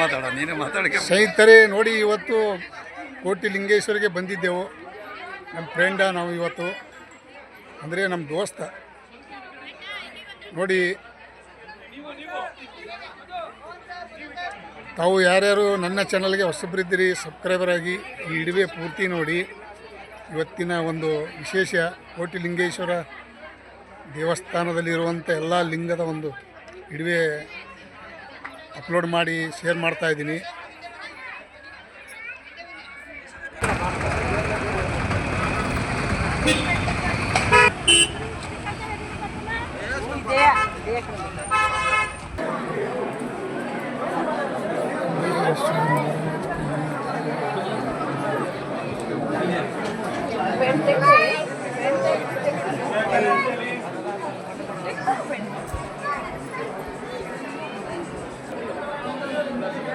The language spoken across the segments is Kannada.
ಮಾತಾಡ, ನೀನೇ ಮಾತಾಡಕ್ಕೆ ಸ್ನೇಹಿತರೆ, ನೋಡಿ ಇವತ್ತು ಕೋಟಿ ಲಿಂಗೇಶ್ವರಿಗೆ ಬಂದಿದ್ದೆವು. ನಮ್ಮ ಫ್ರೆಂಡ ನಾವು ಇವತ್ತು. ಅಂದರೆ ನಮ್ಮ ದೋಸ್ತ. ನೋಡಿ, ತಾವು ಯಾರ್ಯಾರು ನನ್ನ ಚಾನಲ್ಗೆ ಹೊಸಬ್ರಿದ್ದೀರಿ ಸಬ್ಸ್ಕ್ರೈಬರ್ ಆಗಿ, ಈ ಇಡುವೆ ಪೂರ್ತಿ ನೋಡಿ. ಇವತ್ತಿನ ಒಂದು ವಿಶೇಷ ಕೋಟಿ ಲಿಂಗೇಶ್ವರ ದೇವಸ್ಥಾನದಲ್ಲಿರುವಂಥ ಎಲ್ಲ ಲಿಂಗದ ಒಂದು ಇಡುವೆ ಅಪ್ಲೋಡ್ ಮಾಡಿ ಶೇರ್ ಮಾಡ್ತಾ ಇದ್ದೀನಿ.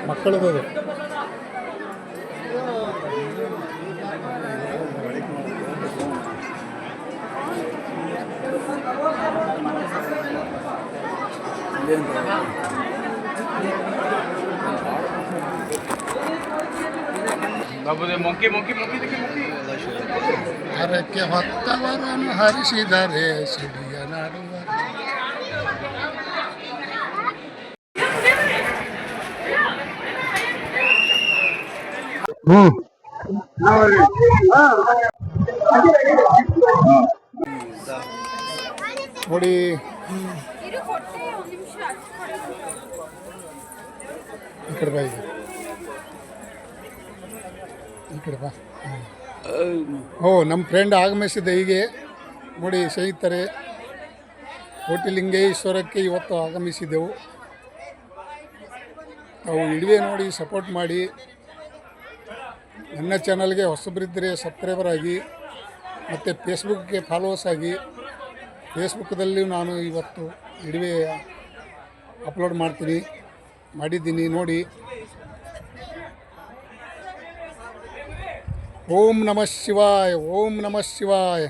ಮಕ್ಕಳದು ಅದು. ಮೊಂಕಿ ಮೊಂಕಿ ಮೊಂಕಿ ಮೊಂಕಿ ಹರಕೆ ಹೊತ್ತವರನ್ನು ಹರಿಸಿದರೆ ಸಿಡಿಯ ನಾಡುವ ಹ್ಞೂ ನೋಡಿ. ಕಡೆ ಓ ನಮ್ಮ ಫ್ರೆಂಡ್ ಆಗಮಿಸಿದೆ ಹೀಗೆ. ನೋಡಿ, ಸ್ನೇಹಿತರೆ, ಕೋಟಿಲಿಂಗೇಶ್ವರಕ್ಕೆ ಇವತ್ತು ಆಗಮಿಸಿದೆವು ನಾವು ಇಡುವೆ ನೋಡಿ ಸಪೋರ್ಟ್ ಮಾಡಿ. ನನ್ನ ಚಾನಲ್ಗೆ ಹೊಸಬರಿದ್ದರೆ ಸಬ್ಸ್ಕ್ರೈಬರ್ ಆಗಿ, ಮತ್ತು ಫೇಸ್ಬುಕ್ಗೆ ಫಾಲೋವರ್ಸ್ ಆಗಿ ಫೇಸ್ಬುಕ್ದಲ್ಲಿ ನಾನು ಇವತ್ತು ಇಡುವೆ ಅಪ್ಲೋಡ್ ಮಾಡ್ತೀನಿ, ಮಾಡಿದ್ದೀನಿ, ನೋಡಿ. ಓಂ ನಮಃ ಶಿವಾಯ, ಓಂ ನಮಃ ಶಿವಾಯ.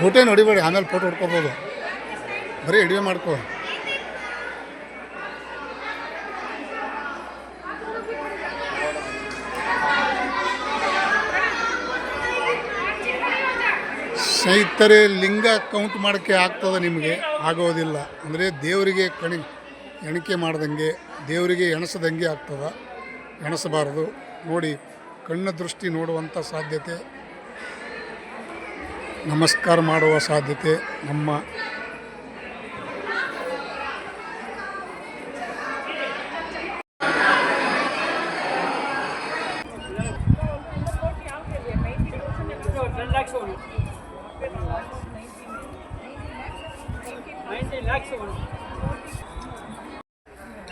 ಫೋಟೋ ನೋಡಿಬೇಡಿ, ಆಮೇಲೆ ಫೋಟೋ ಹೊಡ್ಕೋಬೋದು. ಬರೀ ಅಡುಗೆ ಮಾಡ್ಕೋ. ಸ್ನೇಹಿತರೆ, ಲಿಂಗ ಕೌಂಟ್ ಮಾಡೋಕ್ಕೆ ಆಗ್ತದೆ ನಿಮಗೆ? ಆಗೋದಿಲ್ಲ. ಅಂದರೆ ದೇವರಿಗೆ ಕಣಿ ಎಣಿಕೆ ಮಾಡ್ದಂಗೆ, ದೇವರಿಗೆ ಎಣಸದಂಗೆ ಆಗ್ತದೆ. ಎಣಸಬಾರದು. ನೋಡಿ, ಕಣ್ಣ ದೃಷ್ಟಿ ನೋಡುವಂಥ ಸಾಧ್ಯತೆ, ನಮಸ್ಕಾರ ಮಾಡುವ ಸಾಧ್ಯತೆ ನಮ್ಮ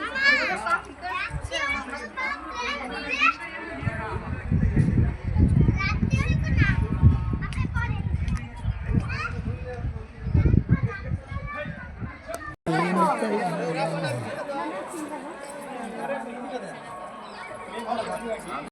Mama